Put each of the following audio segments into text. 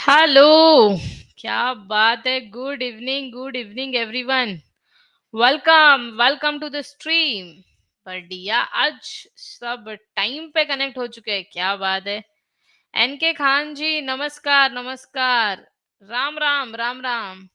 Hello! क्या बात है! Good evening, good evening everyone. Welcome, welcome to the stream. बढ़िया, आज सब टाइम पे कनेक्ट हो चुके हैं, क्या बात है! एनके खान जी, नमस्कार, नमस्कार. राम, राम, राम, राम.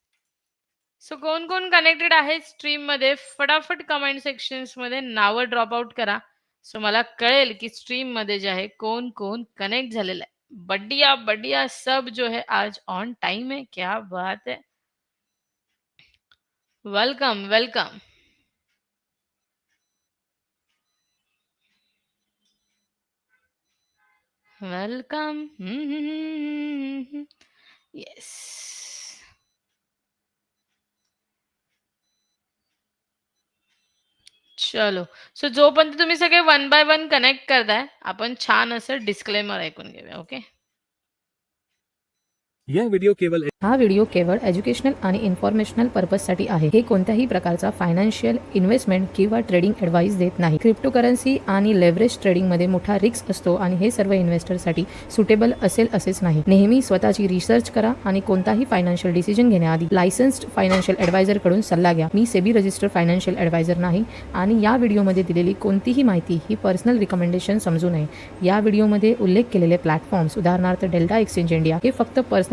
सो कोण-कोण कनेक्टेड आहे स्ट्रीममध्ये? फटाफट कमेंट सेक्शन्समध्ये नावं ड्रॉप आउट करा. सो मला कळेल की स्ट्रीममध्ये जे आहे कोण-कोण कनेक्ट झालेलं आहे. बढ़िया, बढ़िया सब जो है आज ऑन टाइम है, क्या बात है! Welcome, welcome. वेलकम. येस. चलो. सो जोपर्यंत तुम्ही सगळे वन बाय वन कनेक्ट करताय, आपण छान असं डिस्क्लेमर ऐकून घेऊया. ओके. या व्हिडिओ केवळ हा व्हिडिओ केवळ एज्युकेशनल आणि इन्फॉर्मेशनल पर्पजसाठी आहे. हे कोणत्याही प्रकारचा फायनान्शियल इन्व्हेस्टमेंट किंवा ट्रेडिंग ॲडवाईस देत नाही. क्रिप्टोकरन्सी आणि लेव्हरेज ट्रेडिंगमध्ये मोठा रिस्क असतो आणि हे सर्व इन्व्हेस्टरसाठी सुटेबल असेल असेच नाही. नेहमी स्वतःची रिसर्च करा आणि कोणताही फायनान्शियल डिसिजन घेण्याआधी लायसन्स्ड फायनान्शियल ॲडवायझरकडून सल्ला घ्या. मी सेबी रजिस्टर फायनान्शियल ॲडवायझर नाही आणि या व्हिडिओमध्ये दिलेली कोणतीही माहिती ही पर्सनल रिकमेंडेशन समजू नये. या व्हिडिओमध्ये उल्लेख केलेले प्लॅटफॉर्म्स उदाहरणार्थ डेल्टा एक्सचेंज इंडिया हे फक्त पर्सनल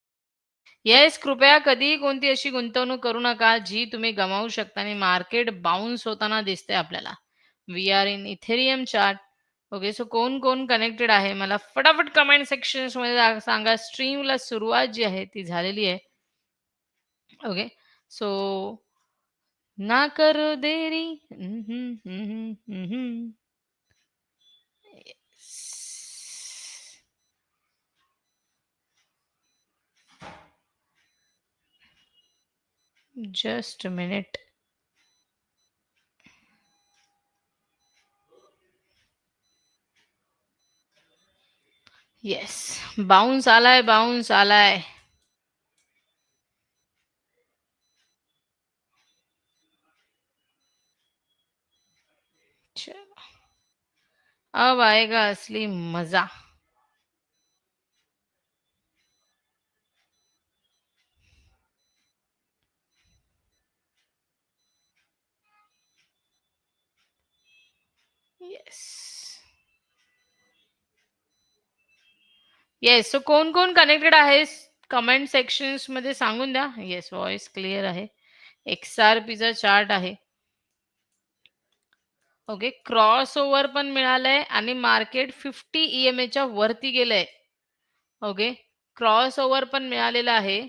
येस, कृपया कधीही कोणती अशी गुंतवणूक करू नका, जी तुम्ही गमावू शकता आणि मार्केट बाउन्स होताना दिसते आपल्याला. We are in Ethereum chart. Okay. So कोण-कोण connected आहे? मला फटाफट कमेंट सेक्शनमध्ये सांगा. स्ट्रीमला सुरुवात जी आहे ती झालेली आहे. ओके. सो ना करो देरी. हं, हं, हं, हं, हं, हं. Yes. Just a minute. Yes. Bounce आलाय, बाउन्स आलाय. चलो. अब आएगा असली मजा. येस. येस. सो कोण-कोण कनेक्टेड आहे? कमेंट सेक्शन्समध्ये सांगून द्या. येस, व्हॉइस क्लिअर आहे. एक्सआरपीचा चार्ट आहे. ओके. क्रॉस ओव्हर पण मिळालंय आणि मार्केट 50 ईएमएच्या वरती गेलंय. ओके. क्रॉस ओव्हर पण मिळालेलं आहे.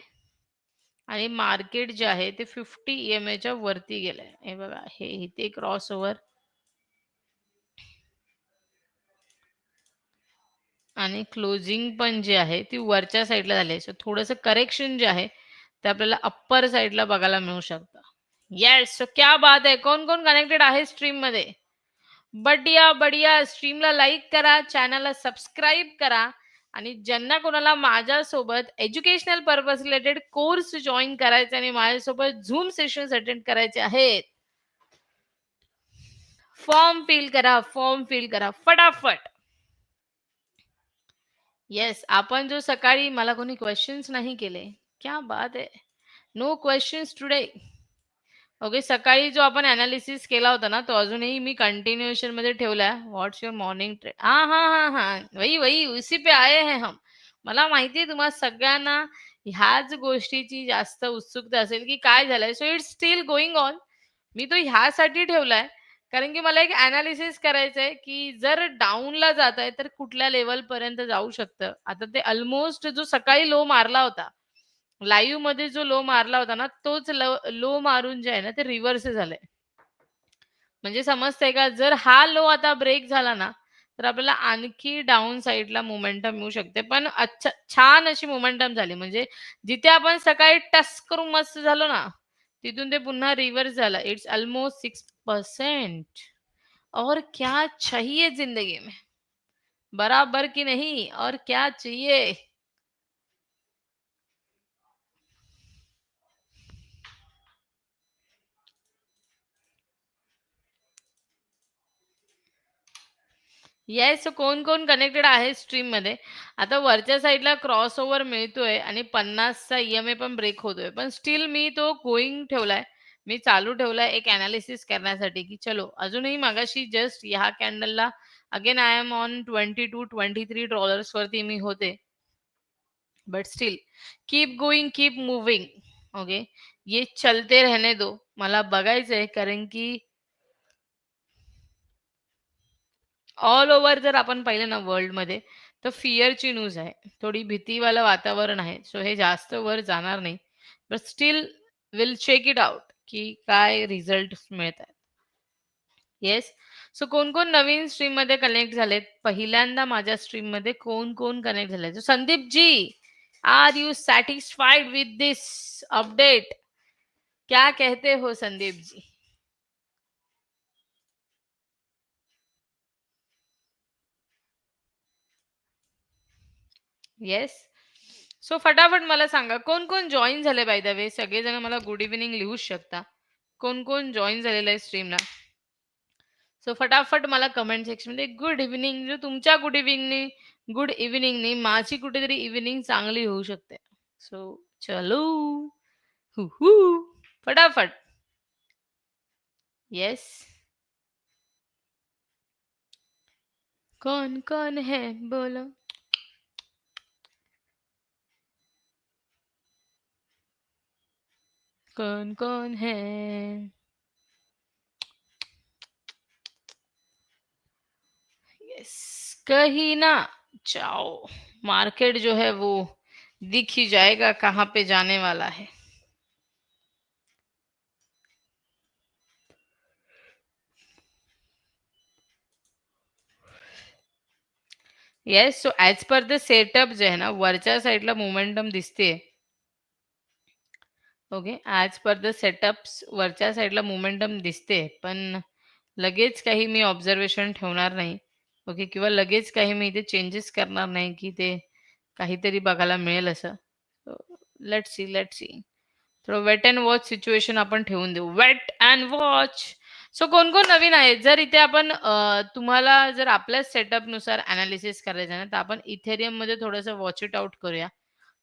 आणि मार्केट जे आहे ते 50 ईएमएच्या वरती गेलंय. हे बघा, हे इथे क्रॉस ओव्हर आणि क्लोजिंग पण जी आहे ती वरच्या साईडला झाली आहे. सो थोडंसं करेक्शन जे आहे ते आपल्याला अप्पर साईडला बघायला मिळू शकतं. येस. सो क्या बात आहे कोण-कोण कनेक्टेड आहे स्ट्रीममध्ये बढ़िया, बढ़िया. स्ट्रीमला लाईक करा, चॅनलला सबस्क्राईब करा आणि ज्यांना कोणाला माझ्यासोबत educational purpose related course join करायचे आणि माझ्यासोबत झूम सेशन्स अटेंड करायचे आहेत. फॉर्म फिल करा, फॉर्म फिल करा फटाफट. येस. आपण जो सकाळी मला कोणी क्वेश्चन्स नाही केले. क्या बात आहे नो क्वेश्चन्स टुडे. ओके. सकाळी जो आपण अनालिसिस केला होता ना, तो अजूनही मी कंटिन्युएशनमध्ये ठेवलाय. What's your morning trade? हा हा हा हा वही, वही उसी पे आए हैं हम. मला माहिती आहे तुम्हाला सगळ्यांना ह्याच गोष्टीची जास्त उत्सुकता असेल, की काय झालंय? So it's still going on. मी तो ह्यासाठी ठेवलाय, कारण की मला एक एनालिसिस करायचंय, की जर डाऊनला जात आहे तर कुठल्या लेवल पर्यंत जाऊ शकतं. आता ते ऑलमोस्ट जो सकाळी लो मारला होता, लाईव्हमध्ये जो लो मारला होता ना, तोच लो मारून जे आहे ना, ते रिव्हर्स झालंय. म्हणजे समजतंय का? जर हा लो आता ब्रेक झाला ना, तर आपल्याला आणखी डाऊन साईडला मोमेंटम मिळू शकते. पण अच्छा छान अशी मोमेंटम झाली. म्हणजे जिथे आपण सकाळी टस करून मस्त झालो ना, तिथून ते पुन्हा रिव्हर्स झाला. इट्स ऑलमोस्ट सिक्स परसेंट और क्या चाहिए जिंदगी में? बराबर की नहीं? और क्या चाहिए? येस कोण कोण कनेक्टेड आहे स्ट्रीममध्ये? आता वरच्या साईडला क्रॉस ओव्हर मिळतोय आणि पन्नासचा ईएमए पण ब्रेक होतोय. पण स्टील मी तो गोईंग ठेवलाय. मी चालू ठेवलाय एक अनालिसिस करण्यासाठी की चलो अजूनही मागाशी जस्ट ह्या कॅन्डलला again I am on twenty two twenty three dollars वरती मी होते. But still keep going keep moving okay ये चलते रहने दो. मला बघायचंय कारण की ऑल ओव्हर जर आपण पाहिलं ना वर्ल्डमध्ये तर फिअरची न्यूज आहे. थोडी भीतीवालं वातावरण आहे. सो हे जास्त वर जाणार नाही. But still will check it out की काय रिझल्ट मिळत आहेत येस सो कोण कोण नवीन स्ट्रीममध्ये कनेक्ट झालेत? पहिल्यांदा माझ्या स्ट्रीममध्ये कोण कोण कनेक्ट झाले Sandeep ji are you satisfied with this update क्या कहते हो संदीप जी येस सो फटाफट मला सांगा कोण कोण जॉईन झाले बाय द वे सगळेजण मला गुड इव्हिनिंग लिहू शकता. कोण कोण जॉईन झालेलं आहे स्ट्रीमला सो फटाफट मला कमेंट सेक्शन मध्ये गुड इव्हिनिंग जो तुमच्या गुड इव्हिनिंगनी गुड इव्हिनिंगनी माझी कुठेतरी इव्हिनिंग चांगली होऊ शकते. सो चलो. हु हु फटाफट. येस कौन कौन है? बोलो. कौन कौन है? यस कहीं ना। जाओ, मार्केट जो है वो दिख ही जाएगा, कहाँ पे जाने वाला है। Yes so as per the setup जे आहे ना वरच्या साईडला मोमेंटम दिसते okay. As per the setups वरच्या साईडला मोमेंटम दिसते पण लगेच काही मी ऑब्झर्वेशन ठेवणार नाही. ओके किंवा लगेच काही मी इथे चेंजेस करणार नाही की ते काहीतरी बघायला मिळेल असं. लेट सी लेट सी थोडं वेट अँड वॉच सिच्युएशन आपण ठेवून देऊ. वेट अँड वॉच सो कोण कोण नवीन आहेत? जर इथे आपण तुम्हाला जर आपल्या सेटअपनुसार अनालिसिस करायचं आहे ना तर आपण इथेरियममध्ये थोडंसं वॉच इट आउट करूया.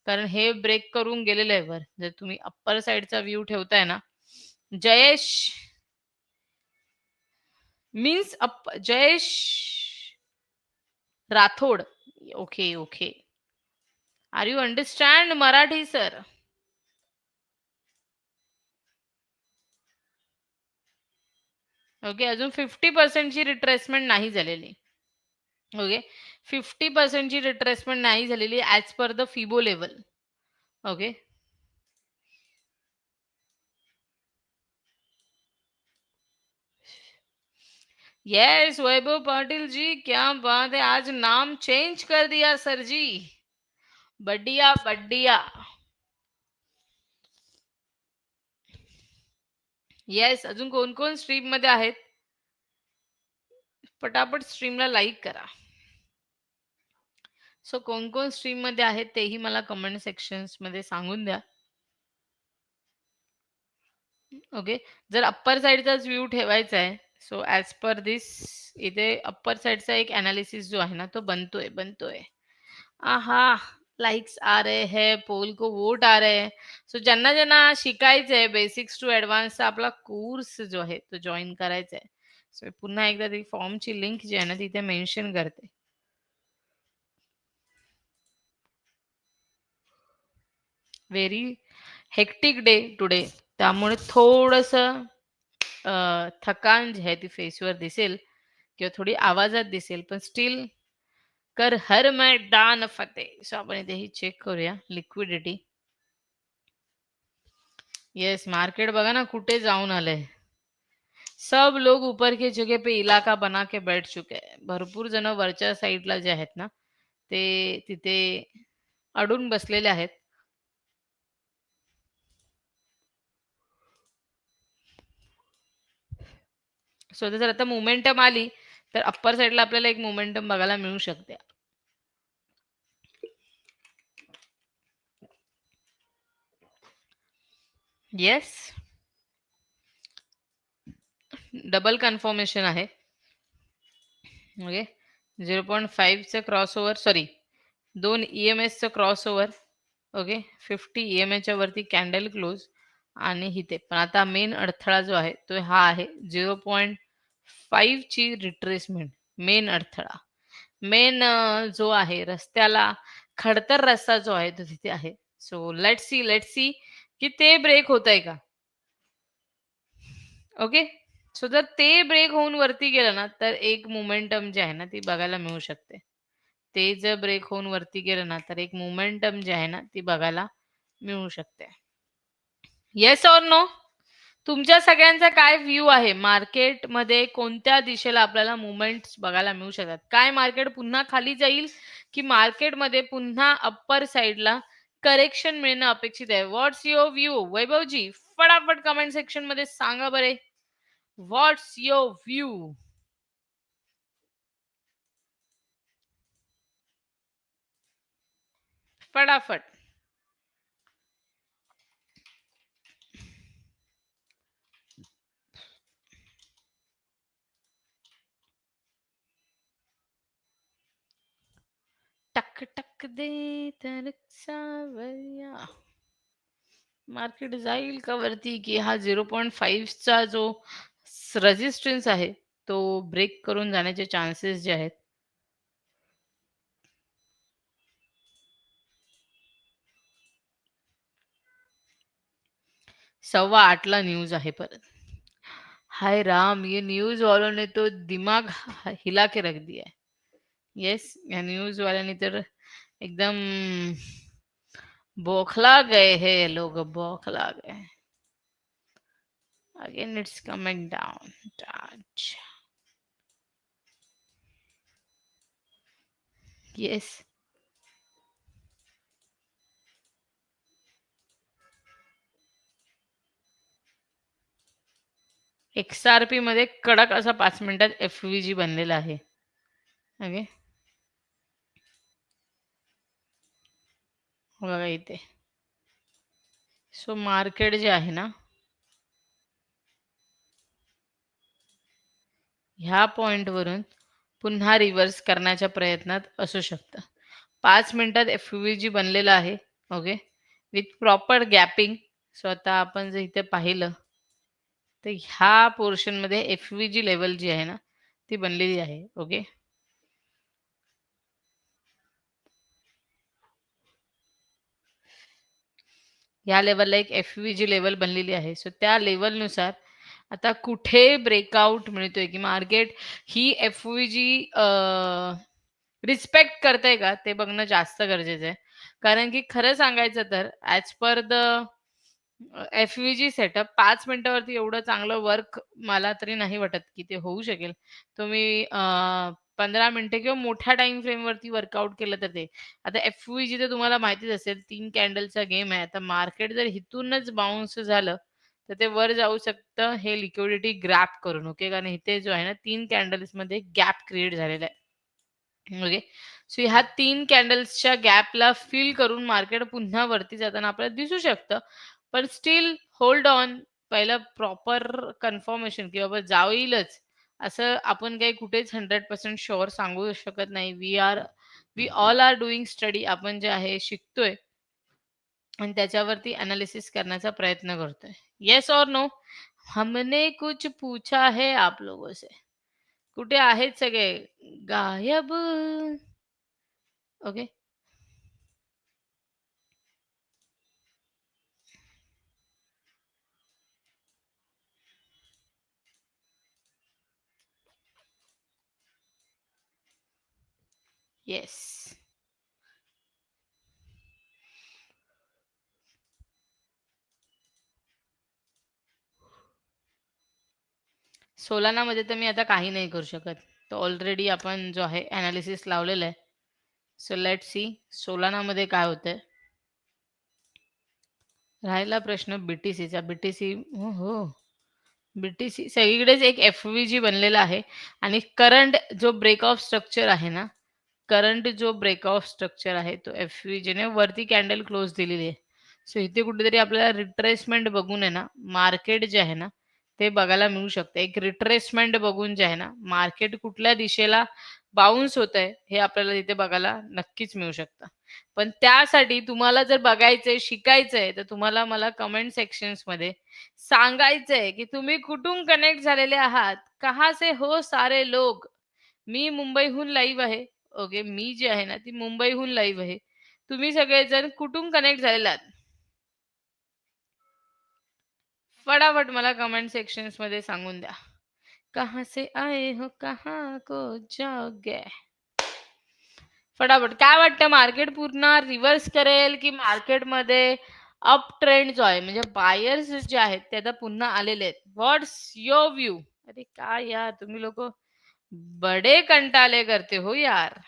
कारण हे ब्रेक करून गेलेलं आहे वर. जर तुम्ही अप्पर साइडचा व्ह्यू ठेवताय ना Jayesh means up Jayesh Rathod. Okay okay are you understand Marathi sir okay अजून फिफ्टी पर्सेंटची रिट्रेसमेंट नाही झालेली. ओके फिफ्टी पर्सेंटची रिट्रेसमेंट नाही झालेली as per the fibo level okay yes Vaibhav Patil ji, क्या बात है। आज नाम चेंज कर दिया सर जी। बढ़िया बढ़िया। येस अजून कोण स्ट्रीम मध्ये पटापट स्ट्रीमला करा. सो कोण कोण स्ट्रीममध्ये आहेत तेही मला कमेंट सेक्शन्समध्ये सांगून द्या. ओके जर अप्पर साईडचाच व्ह्यू ठेवायचा आहे सो ॲज पर दिस इथे अप्पर साईडचा एक अनालिसिस जो आहे ना तो बनतोय बनतोय. आहा लाईक्स आ रहे हैं पोल को वोट आ रहे हैं. सो ज्यांना ज्यांना शिकायचं आहे बेसिक्स टू ऍडव्हान्सचा आपला कोर्स जो आहे तो जॉईन करायचा आहे. सो पुन्हा एकदा ती फॉर्मची लिंक जी आहे ना तिथे मेन्शन करते. व्हेरी हेक्टिक डे टुडे त्यामुळे थोडस थकान जी आहे ती फेसवर दिसेल किंवा थोडी आवाजात दिसेल. पण स्टील कर हर मैदान फते सो आपण इथे ही चेक करूया लिक्विडिटी येस मार्केट बघा ना कुठे जाऊन आलंय. सब लोग ऊपर के जगह पे इलाका बना के बैठ चुके हैं. भरपूर जण वरच्या साईडला जे आहेत ना ते तिथे अडून बसलेले आहेत. सो जर आता मोमेंटम आली तर अप्पर साईडला आपल्याला एक मोमेंटम बघायला मिळू शकते. येस डबल कन्फर्मेशन आहे. ओके झिरो पॉईंट फाईव्हचं क्रॉस ओव्हर सॉरी दोन ई एम एसचं cross over okay fifty E M एच्या वरती कॅन्डल क्लोज आणि इथे. पण आता मेन अडथळा जो आहे तो हा आहे झिरो पॉईंट फाईव्हची रिट्रेसमेंट मेन अडथळा. मेन जो आहे रस्त्याला खडतर रस्ता जो आहे तो तिथे आहे. So let see let see की ते ब्रेक होत आहे का? ओके सो जर ते ब्रेक होऊन वरती गेलं ना तर एक मोमेंटम जे आहे ना ती बघायला मिळू शकते. ते जर ब्रेक होऊन वरती गेलं ना तर एक मोमेंटम जे आहे ना ती बघायला मिळू शकते. येस और नो तुमच्या सगळ्यांचा काय व्ह्यू आहे? मार्केटमध्ये कोणत्या दिशेला आपल्याला मुवमेंट्स बघायला मिळू शकतात? काय मार्केट पुन्हा खाली जाईल की मार्केटमध्ये पुन्हा अप्पर साइडला करेक्शन मिळणं अपेक्षित आहे? व्हॉट्स युअर व्ह्यू वैभवजी फटाफट कमेंट सेक्शनमध्ये सांगा बरे. व्हॉट्स युअर व्ह्यू फटाफट. टक दे तर सावया मार्केट जाईल का वरती की हा झिरो पॉईंट फाईव्हचा जो रजिस्टन्स आहे तो ब्रेक करून जाण्याचे चान्सेस जे आहेत? सव्वा आठला न्यूज आहे परत. हाय राम ये न्यूज वालों ने तो दिमाग हिला के रख दिया है येस या न्यूज वाल्याने तर एकदम बौखला गए हे लोग बौखला गए again it's coming down touch yes XRP मध्ये कडक असा पाच मिनिटात एफ व्ही जी बनलेला आहे. ओके बघा इथे. सो मार्केट जे आहे ना ह्या पॉइंटवरून पुन्हा रिव्हर्स करण्याच्या प्रयत्नात असू शकतं. पाच मिनिटात एफ जी बनलेला आहे okay with proper gapping so आता आपण जर इथे पाहिलं तर ह्या पोर्शनमध्ये एफ जी लेवल जी आहे ना ती बनलेली आहे ओके ह्या लेवलला एक एफ जी लेवल बनलेली आहे. सो त्या लेवलनुसार आता कुठे ब्रेकआउट मिळतोय की मार्केट ही एफ जी रिस्पेक्ट करते का ते बघणं जास्त गरजेचं आहे. कारण की खरं सांगायचं तर as per the F G setup पाच मिनिटावरती एवढं चांगलं वर्क मला तरी नाही वाटत की ते होऊ शकेल. तुम्ही पंधरा मिनिटे किंवा मोठ्या टाइम फ्रेमवरती वर्कआउट केलं तर ते. आता एफ जी तर तुम्हाला माहितीच असेल तीन कॅन्डलचा गेम आहे. आता मार्केट जर इथूनच बाउन्स झालं तर ते वर जाऊ शकतं. हे लिक्विडिटी ग्रॅप करून ओके कारण इथे जो आहे ना तीन कॅन्डल्समध्ये गॅप क्रिएट झालेला आहे. ओके सो ह्या तीन कॅन्डल्सच्या गॅपला फिल करून मार्केट पुन्हा वरती जाताना आपल्याला दिसू शकतं. पण स्टील होल्ड ऑन पहिलं प्रॉपर कन्फर्मेशन की बाबा जाईलच. असं आपण काही कुठेच हंड्रेड पर्सेंट शुअर सांगू शकत नाही. We are we all are doing study आपण जे आहे शिकतोय. आणि त्याच्यावरती अनालिसिस करण्याचा प्रयत्न करतोय. येस और नो हमने कुछ पूछा है आप लोगों से. कुठे आहेत सगळे? गायब. ओके येस सोलानामध्ये तर मी आता काही नाही करू शकत. तर ऑलरेडी आपण जो आहे अनालिसिस लावलेला आहे. सो लेट सी सोलानामध्ये काय होतंय. राहिला प्रश्न बीटीसीचा बीटीसी हो हो बीटीसी सगळीकडेच एक एफ व्ही जी बनलेला आहे. आणि करंट जो ब्रेक ऑफ स्ट्रक्चर आहे ना करंट जो ब्रेक ऑफ स्ट्रक्चर आहे तो एफ जेने वरती कॅन्डल क्लोज दिलेली आहे. सो इथे कुठेतरी आपल्याला रिट्रेसमेंट बघून आहे ना मार्केट जे आहे ना ते बघायला मिळू शकते. एक रिट्रेसमेंट बघून जे आहे ना मार्केट कुठल्या दिशेला बाउन्स होत आहे हे आपल्याला तिथे बघायला नक्कीच मिळू शकतं. पण त्यासाठी तुम्हाला जर बघायचंय शिकायचंय तर तुम्हाला मला कमेंट सेक्शन्समध्ये सांगायचंय की तुम्ही कुठून कनेक्ट झालेले आहात? कहा से हो सारे लोक मी मुंबईहून लाईव्ह आहे. ओके मी जी आहे ना ती मुंबईहून लाईव्ह आहे. तुम्ही सगळेजण कुठून कनेक्ट झालेला फटाफट मला कमेंट सेक्शन्समध्ये सांगून द्या. कहा से आए हो कहा को जाओगे? फटाफट काय वाटतं मार्केट पूर्ण रिव्हर्स करेल की मार्केटमध्ये अप ट्रेंड जो आहे? म्हणजे बायर्स जे आहेत ते आता पुन्हा आलेले आहेत. व्हॉट्स युअर व्ह्यू अरे काय यार तुम्ही लोक बडे कंटाले करते हो यार.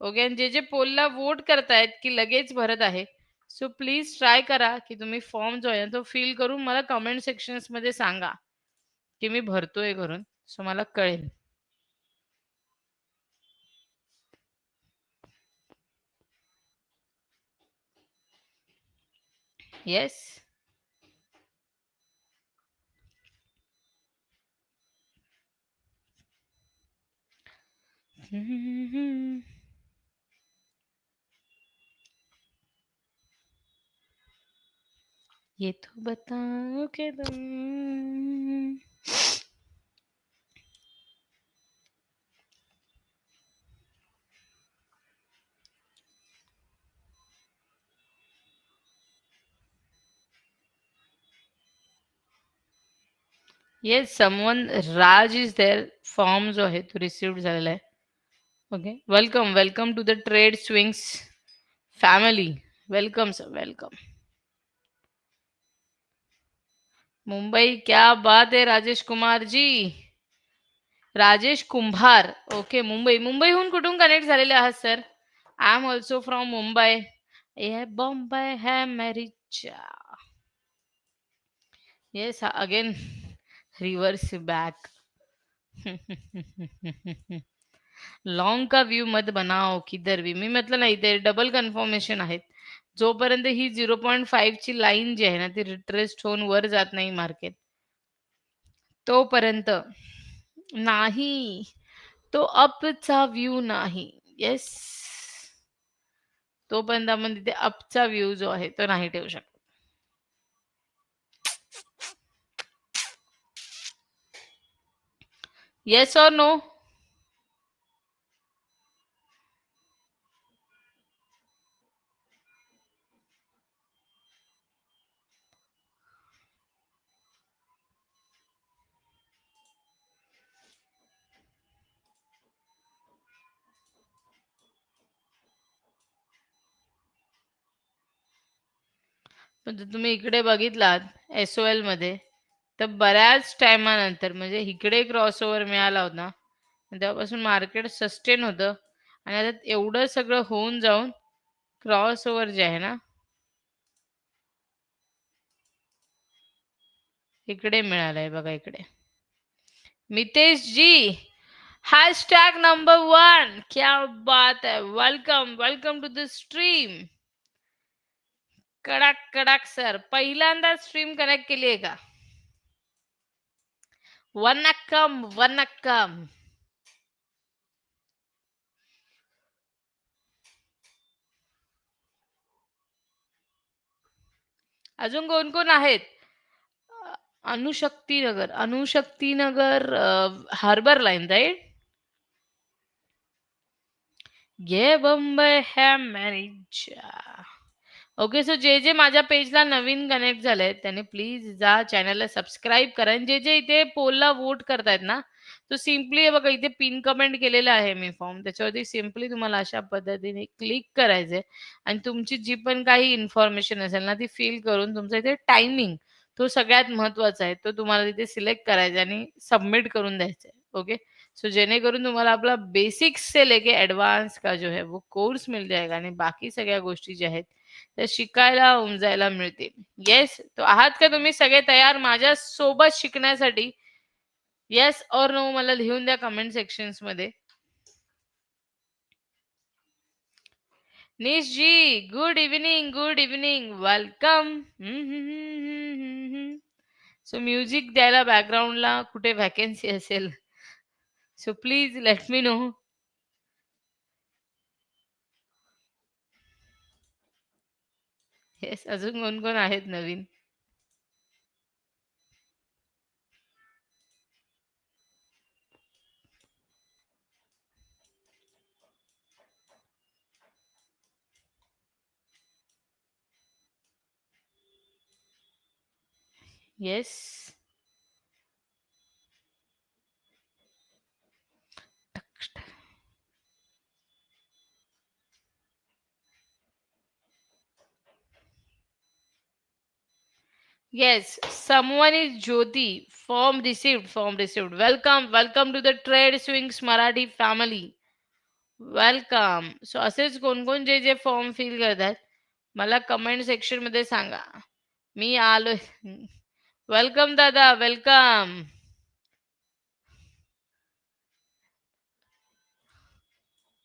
ओके जे जे पोलला वोट करतायत की लगेच भरत आहे सो प्लीज ट्राय करा की तुम्ही फॉर्म जो आहे तो फिल करून मला कमेंट सेक्शन्समध्ये सांगा की मी भरतोय करून सो मला कळेल. येस ये तो बताओ के तुम। Yes someone Raj is there form जो आहे तो रिसिव्ह झालेला आहे okay welcome welcome to the Trade Swings family welcome sir welcome Mumbai क्या बात है, राजेश कुमार जी? राजेश कुंभार. ओके मुंबई मुंबईहून कुठून कनेक्ट झालेले आहात sir I am also from Mumbai ये बॉम्बे है मेरी yes again reverse back long का व्यू मत बनाओ किधर भी मी म्हटलं नाही ते डबल कन्फर्मेशन आहेत. जोपर्यंत ही झिरो पॉईंट फाईव्ह ची लाईन जी आहे ना ती रिट्रेस्ट होऊन वर जात नाही मार्केट तोपर्यंत नाही. तो अपचा व्यू नाही. येस तोपर्यंत आपण तिथे अपचा व्यू जो आहे तो नाही ठेवू शकतो. येस और नो पण तुम्ही इकडे बघितलात एस ओ एलमध्ये तर बऱ्याच टायमानंतर म्हणजे इकडे क्रॉस ओव्हर मिळाला होता. तेव्हापासून मार्केट सस्टेन होतं. आणि आता एवढं सगळं होऊन जाऊन क्रॉस ओव्हर जे आहे ना इकडे मिळालंय बघा इकडे. Mitesh ji hashtag number one क्या बात आहे welcome welcome to the stream कडक कडक सर. पहिल्यांदा स्ट्रीम कनेक्ट केली आहे का? वनक्कम वनक्कम अजून कोण कोण आहेत? Anushaktinagar Anushakti Nagar Anushakti Nagar harbour line right ये बंबई है मॅनेजा ओके सो जे जे माझ्या पेजला नवीन कनेक्ट झाले त्यांनी प्लीज जा चॅनलला सबस्क्राईब करा. आणि जे जे इथे पोलला वोट करतायत ना तो सिम्पली बघा इथे पिन कमेंट केलेला आहे मी फॉर्म त्याच्यावरती सिम्पली तुम्हाला अशा पद्धतीने क्लिक करायचंय. आणि तुमची जी पण काही इन्फॉर्मेशन असेल ना ती फिल करून तुमचा इथे टायमिंग तो सगळ्यात महत्त्वाचा आहे. तो तुम्हाला तिथे सिलेक्ट करायचा आणि सबमिट करून द्यायचा आहे. ओके सो जेणेकरून तुम्हाला आपला बेसिक्स से लेके एडवांस का जो है वो कोर्स मिल जाएगा. आणि बाकी सगळ्या गोष्टी ज्या आहेत तर शिकायला उमजायला मिळते. येस तो आहात का तुम्ही सगळे तयार? माझ्या सोबत शिकण्यासाठी. येस और नो मला लिहून द्या कमेंट सेक्शनमध्ये. Nish ji good evening good evening welcome so music द्यायला बॅकग्राऊंडला कुठे व्हॅकन्सी असेल? So please let me know yes अजून कोण कोण आहेत नवीन? Yes Yes, someone is Jyoti. Form received, form received. Welcome, welcome to the Trade Swings Marathi family. Welcome so असेच कोण कोण जे जे फॉर्म फिल करतात मला कमेंट सेक्शनमध्ये सांगा मी आलोय वेलकम दादा वेलकम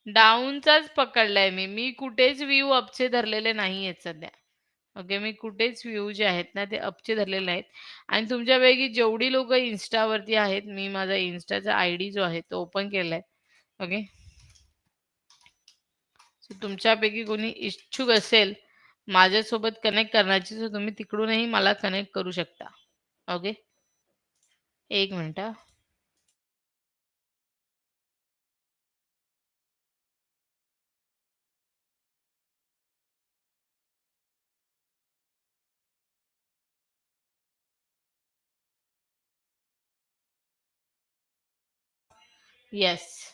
डाऊनचाच पकडलाय मी मी कुठेच व्ह्यू अपचे धरलेले नाही आहेत सध्या ओके? मी कुठेच व्ह्यू जे आहेत ना ते अपचे धरलेले आहेत आणि तुमच्यापैकी जेवढी लोक इन्स्टावरती आहेत मी माझा इन्स्टाचा आय डी जो आहे तो ओपन केलाय ओके? सो तुमच्यापैकी कोणी इच्छुक असेल माझ्यासोबत कनेक्ट करण्याची तर तुम्ही तिकडूनही मला कनेक्ट करू शकता. ओके? एक मिनिट. Yes.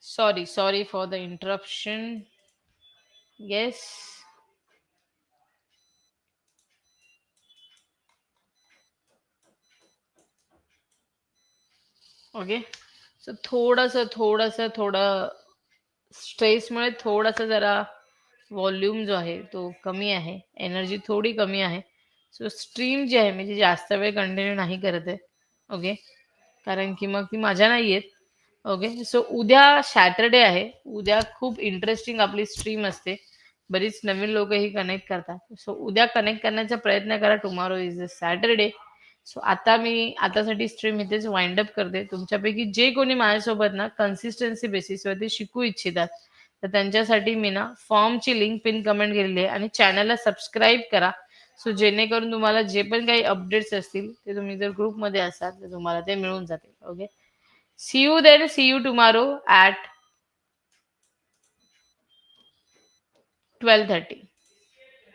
Sorry, sorry for the interruption. Yes. Okay so थोडंसं थोडंसं थोडं स्ट्रेसमुळे थोडासा जरा व्हॉल्यूम जो आहे तो कमी आहे एनर्जी थोडी कमी आहे सो स्ट्रीम जी आहे म्हणजे जास्त वेळ कंटिन्यू नाही करत आहे ओके कारण की मग ती माझ्या नाही आहेत ओके सो उद्या सॅटरडे आहे. उद्या खूप इंटरेस्टिंग आपली स्ट्रीम असते. बरीच नवीन लोक ही कनेक्ट करतात. सो उद्या कनेक्ट करण्याचा प्रयत्न करा. Tomorrow is a Saturday so आता मी आतासाठी स्ट्रीम इथेच वाइंड अप करते. तुमच्यापैकी जे कोणी माझ्यासोबत ना कन्सिस्टन्सी बेसिसवरती शिकू इच्छितात तर त्यांच्यासाठी मी ना फॉर्मची लिंक पिन कमेंट केलेली आहे. आणि चॅनलला सबस्क्राईब करा. सो जेणेकरून तुम्हाला जे पण काही अपडेट्स असतील ते तुम्ही जर ग्रुपमध्ये असाल तर तुम्हाला ते मिळून जातील okay see you then see you tomorrow at twelve thirty